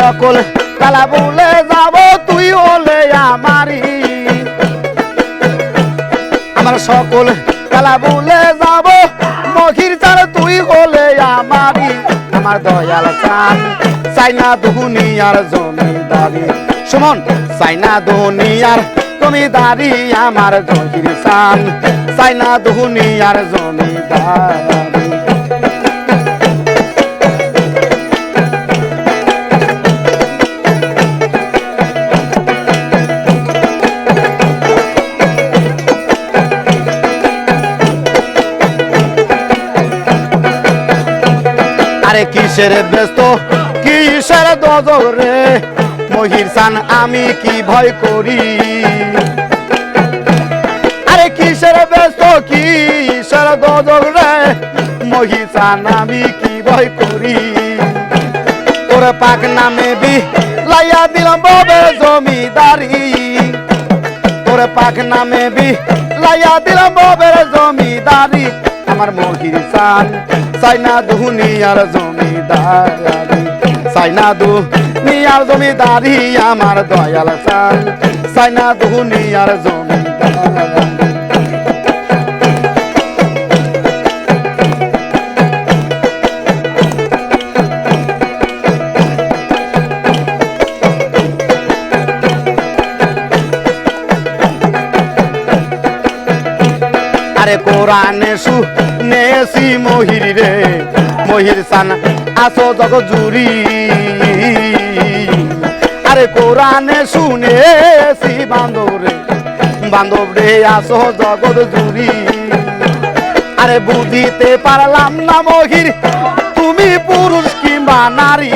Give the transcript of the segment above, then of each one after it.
সকল কালা বলে যাব, তুই হলে আমারি আমার সকল কালা বলে যাব মখির চার, তুই হলে আমারি আমার দয়াল চান চাইনা দুনিয়ার জমিদারি। সুমন চাইনা দুনিয়ার জমিদারি, আমার জহির চান চাইনা দুনিয়ার জমিদারি। আরে কিসের ব্যস্ত? কিসের দজর মহির সান, আমি কি ভয় করি? আরে কিসের ব্যস্ত? কিসের দজর মহির সান, আমি কি ভয় করি? তোর পাক নামে বি লাইয়া দিলাম ববে জমিদারি। তোর পাক নামে বি লাইয়া দিলাম ববের জমিদারি। আমার মহির সান। সাইনা দুনিয়ার জমিদারি সাইনা দুনিয়ার জমিদারি আমার দয়াল সান। সাইনা দুনিয়ার জমিদারি আরে কোরআনে নেসি মহির রে, মহির সান, আসো জগ জুরি আরে কোরআনে শুনেছি বান্ধব রে বান্ধব রে, আসো জগৎ জুরি আরে বুঝিতে পারলাম না মহির, তুমি পুরুষ কিংবা নারী।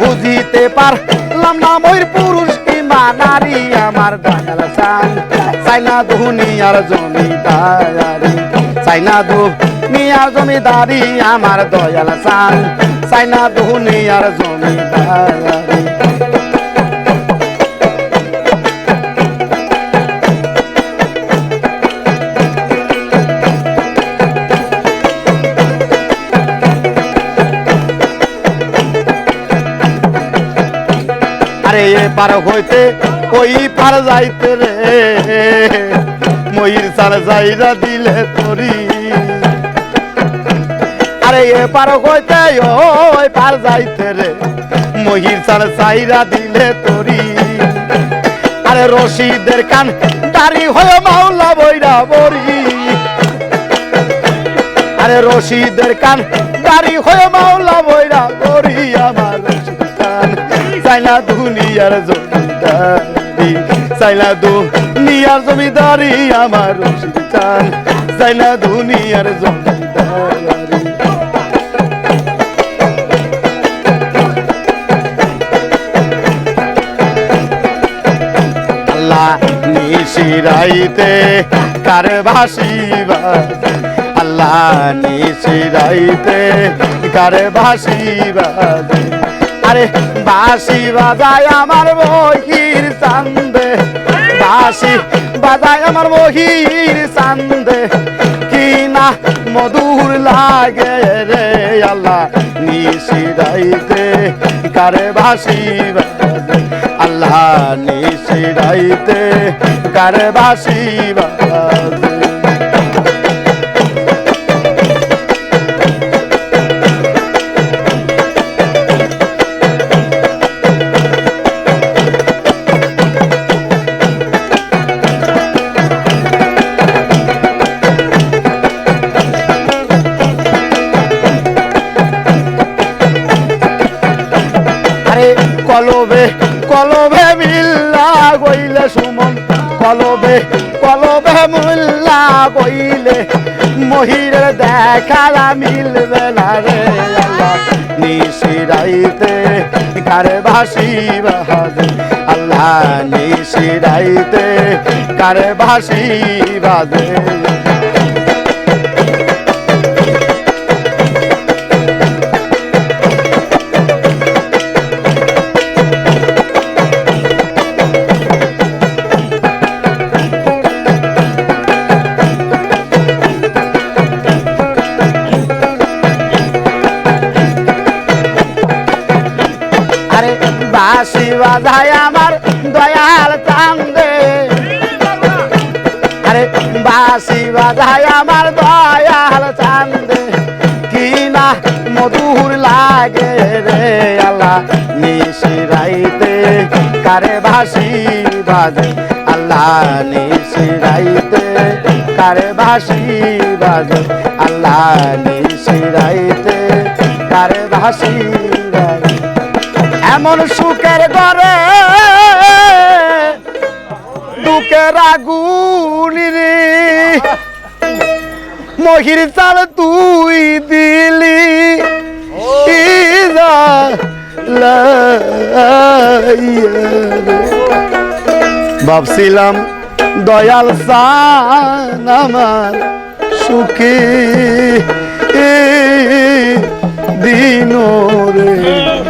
বুঝিতে পারলাম না ময়ূর পুরুষ কিংবা নারী। আমার দয়াল সান চাইনা দুনিয়ার জমিদারি চাইনা দুনিয়ার জমিদারি আমার দয়াল সান। চাইনা দুনিয়ার জমিদারি। আরে এ পার হইতে, ওই পার যাইতে রে। ময়ূর সার যাইরা দিলে তরি। আরে এ পার হইতে ওই পার যাইতে রে মহির সার চাইরা দিলে তরি। আরে রশিদের কান দাড়ি হয়ে মাওলা বইরা বরি। আরে রশিদের কান দাড়ি হয়ে মাওলা বইরা বরি, আমার কান। চাইনা দুনিয়ার জমিদারি। চাইনা দুনিয়ার জমিদারি আমার রশিদ চান। চাইনা দুনিয়ার জমিদারি। নিশিরাইতে কার ভাসিবা আল্লাহ নিশিরাইতে কার ভাসিবা আরে বাসি বাজায় আমার চান্দে বাসি, বাজায় আমার মহির চান্দে। কি না মধুর লাগে রে আল্লাহ, নিশিরাইতে কারে বাসি আল্লাহ নিশিরাইতে কারে বাসি বাজে গইলে সুমন, কলবে কলবে মুল্লা বইলে মহিরের দেখা মিলবে না রে নিশিরাইতে কারে ভাসি বাজে? আল্লাহ নিশিরাইতে কারে ভাসি বাজে? বাসি বাজায় আমার দয়াল চান্দে। আরে বাসি বাজায় আমার দয়াল চান্দে। কি না মধুর লাগে রে আল্লাহ, নিশিরাইতে কারে বাসি বাজে আল্লাহ, নিশিরাইতে কারে বাসি বাজে আল্লাহ, নিশিরাইতে কারে বাসি বাজে এমন সুখের ঘরে দুঃখের আগুনি রে মহির চাল তুই দিলি। ভাবছিলাম দয়াল সান আমার সুখে দিন রে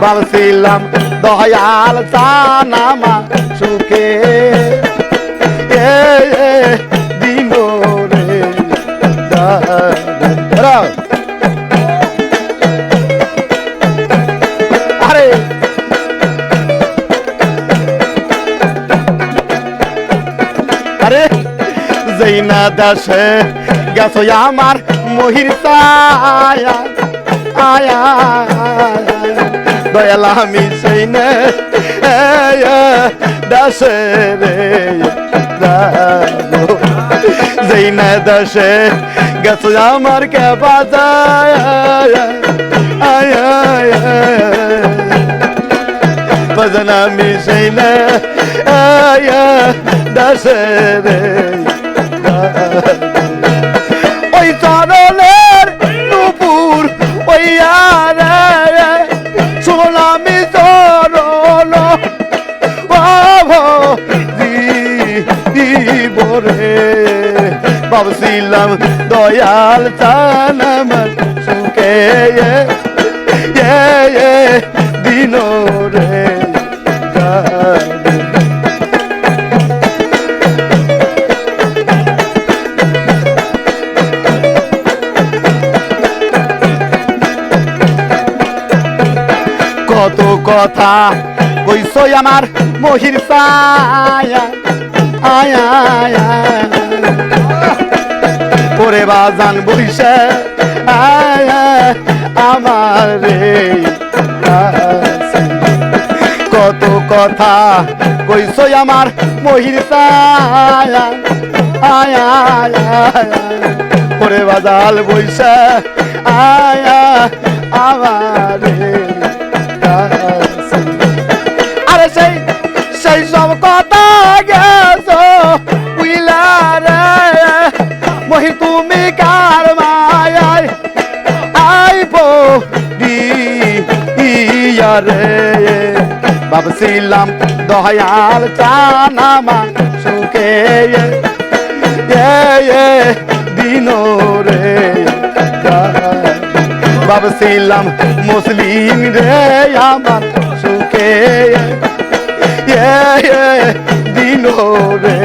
ভাবছিলাম দয়াল চানামা সুখে। দিন রে গেছো আমার মহির ছায়া। আয়া দয়াল আমি সেই নে দাসে রে যেই না দাসে, গেছো আমার কে বাজায়। আয়া ভজন আমি সেই না দাসে রে ওই চরণের ভাবছিলাম দয়াল চানাম সুখে দিন রে কত কথা কইছো আমার মহির ছায়া আয়া ওরে বাজান আয়া আমার রে। কত কথা কইছো আমার মহির আয়া ওরে বাজাল বইসে আয়া, আমার রে মহি তুমি কার মায়ায়? আইবো ইয়ারে ভাবছিলাম দয়াল চানামা সুখে দিন রে। ভাবছিলাম মুসলিম রে আমার সুখে দিন রে।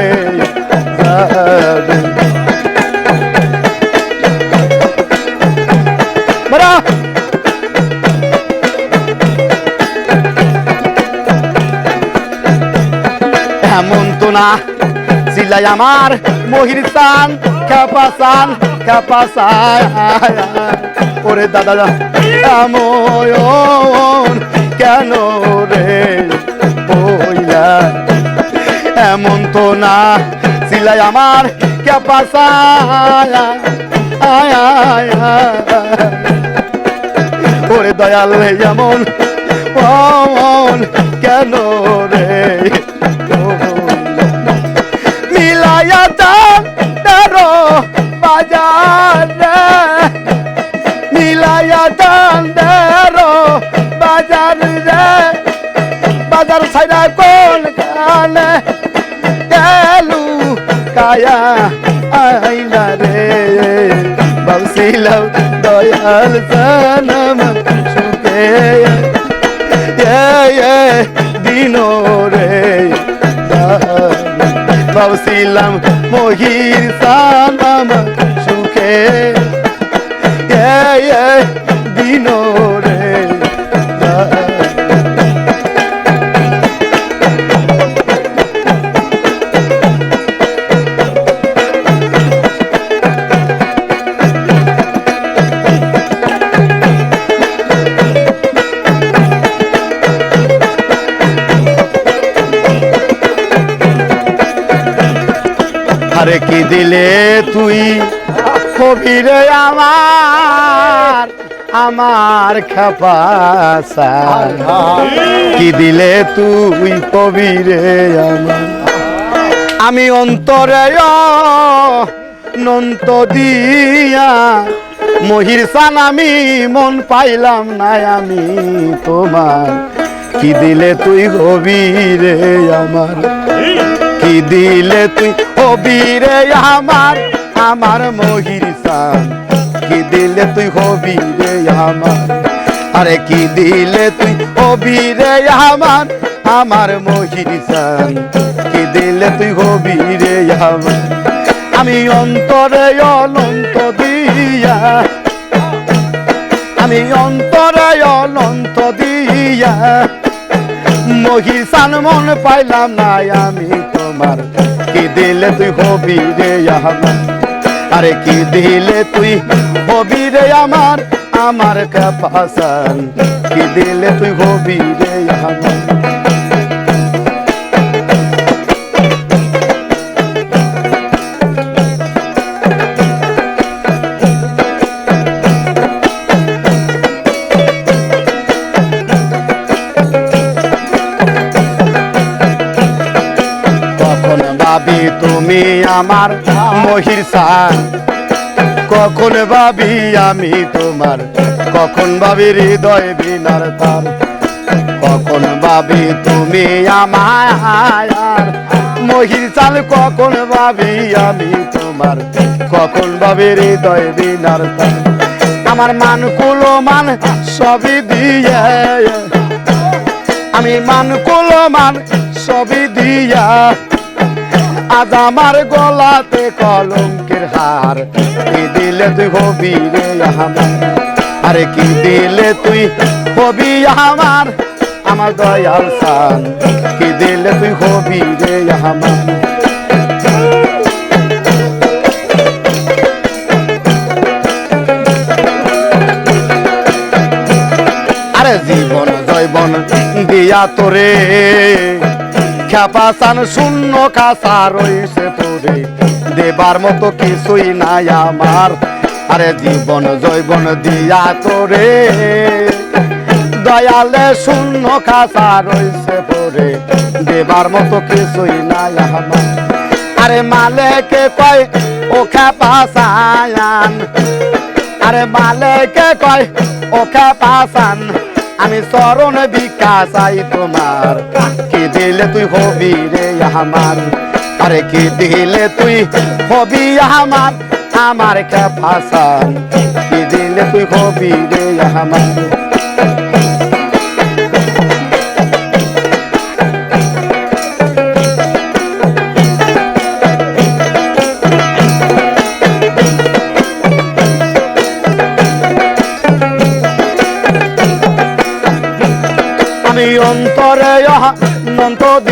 এমন তো না সিলাই আমার মহির চান খেপাসান খেপাসায় ওরে দাদা, এমন কেন রে বইলা? এমন তো না সিলাই আমার আয় আয় আয়। ওরে দয়াল রে যেমন অমন কেন রে? মিলাইয়া তার বাজার রে। মিলাইয়া তার বাজার রে। বাজার ছাড়া কোন কানে গেলু কায়া আইলা রে। বাউসিলাও আমার সুখে দিন রে। ভাবছিলাম মহির সান আমার সুখে দিন রে। আরে কি দিলে তুই? কবিরে আমার আমার খাপাসা কি দিলে তুই কবিরে আমার? আমি অন্তরে নন্ত দিয়া মহির সান আমি মন পাইলাম না আমি তোমার। কি দিলে তুই গভীরে আমার? কি দিলে তুই হবিরে আমার আমার মহির কি দিলে তুই হবিরে আমার? আরে কি দিলে তুই হবিরে আমার আমার মহির কি দিলে তুই হবিরে আমার? আমি অন্তরে অনন্ত দিয়া, আমি অন্তরে অনন্ত দিয়া। মহিষান মন পাইলাম না আমি। তোমার। কি দিলে তুই হবি রে আমার আরে কি দিলে তুই হবি রে আমার? আমার কাপাসান কি দিলে তুই হবি রে আমার ভাবি তুমি আমার মহির সান কখন ভাবি আমি তোমার? কখন ভাবি হৃদয় বিনার তার? কখন ভাবি তুমি আমার মহির চাল কখন ভাবি আমি তোমার? কখন ভাবি হৃদয় বিনার তার? আমার মান কুলো মান সবই দিয়ে। আমি মান কুলো মান সবই দিয়া। আজ আমার গলাতে কলঙ্কের হার। কি দিলে তুই হবি রে আমার? আরে কি দিলে তুই হবি আমার? আমার দয়াল সান কি দিলে তুই হবি রে আমার? আরে জীবন জৈবন দিয়া তোরে। খেপাসান শূন্য কাসা রইছে পড়ে দেবার মতো কিছুই নাই আমার। আরে জীবন জৈবন দিয়া তোরে। দয়ালে শূন্য কাসা রইছে পড়ে দেবার মতো কিছুই নাই আমার। আরে মালেকে কয়, ও খেপাসায়ান আরে মালেকে কয় ওকে পাসান আমি চরণ বিকাশ আই তোমার। কি দিলে তুই হবি রে আমার? আরে কি দিলে তুই হবি আমার? আমার কে ফাসান কি দিলে তুই হবি রে আমার?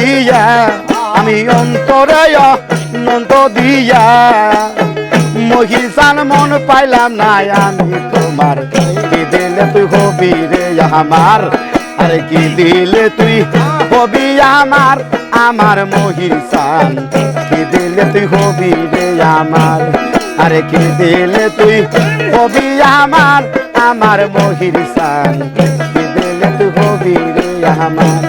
দিয়া, আমি অন্তরে নন্ত দিয়া। মহিষান মন পাইলাম না আমি তোমার। কি দিলে তুই হবি রে আমার? আরে কি দিলে তুই হবি আমার? আমার মহিষান, কি দিলে তুই হবি রে আমার? আরে কি দিলে তুই হবি আমার? আমার মহিষান, কি দিলে তুই হবি রে আমার?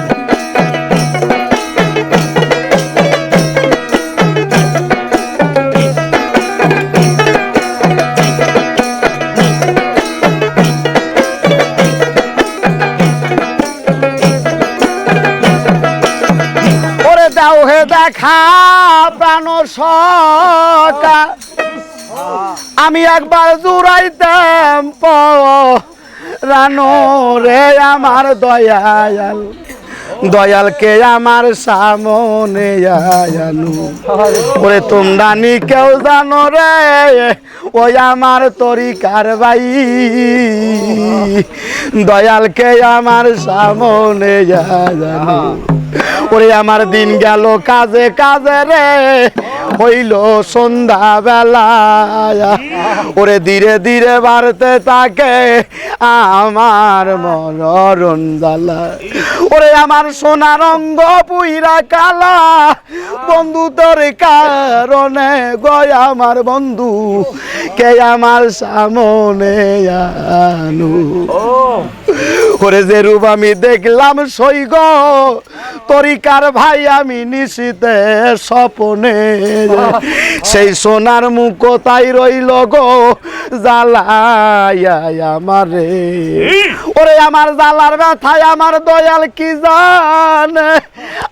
সকা আমি একবার জুড়াইতাম রানো রে আমার দয়াল। দয়ালকে আমার সামনে আয়ানু। ওরে তোমরা নি কেউ জানো রে, ওই আমার তরিকার ভাই। দয়ালকে আমার সামনে আয়ানু। ওরে আমার দিন গেল কাজে কাজে রে, হইল সন্ধ্যা বেলা ওরে ধীরে ধীরে বাড়তে থাকে আমার মনোরণ জ্বালা। ওরে আমার সোনা রঙ্গ পুইরা কালা। বন্ধু তোর কারণে গয় আমার বন্ধু কে আমার সামনে আনু। ওরে যে রূপ আমি দেখলাম সৈগ তরিকার ভাই আমি নিশিতে স্বপনে। সেই সোনার মুখ তাই রইল গো জ্বালাইয়া আমারে। ওরে আমার জ্বালার ব্যথায় আমার দয়াল কি জানে?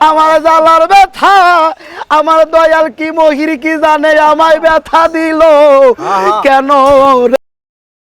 আমার জ্বালার ব্যথা আমার দয়াল কি মহির কি জানে? আমায় ব্যথা দিল। কেন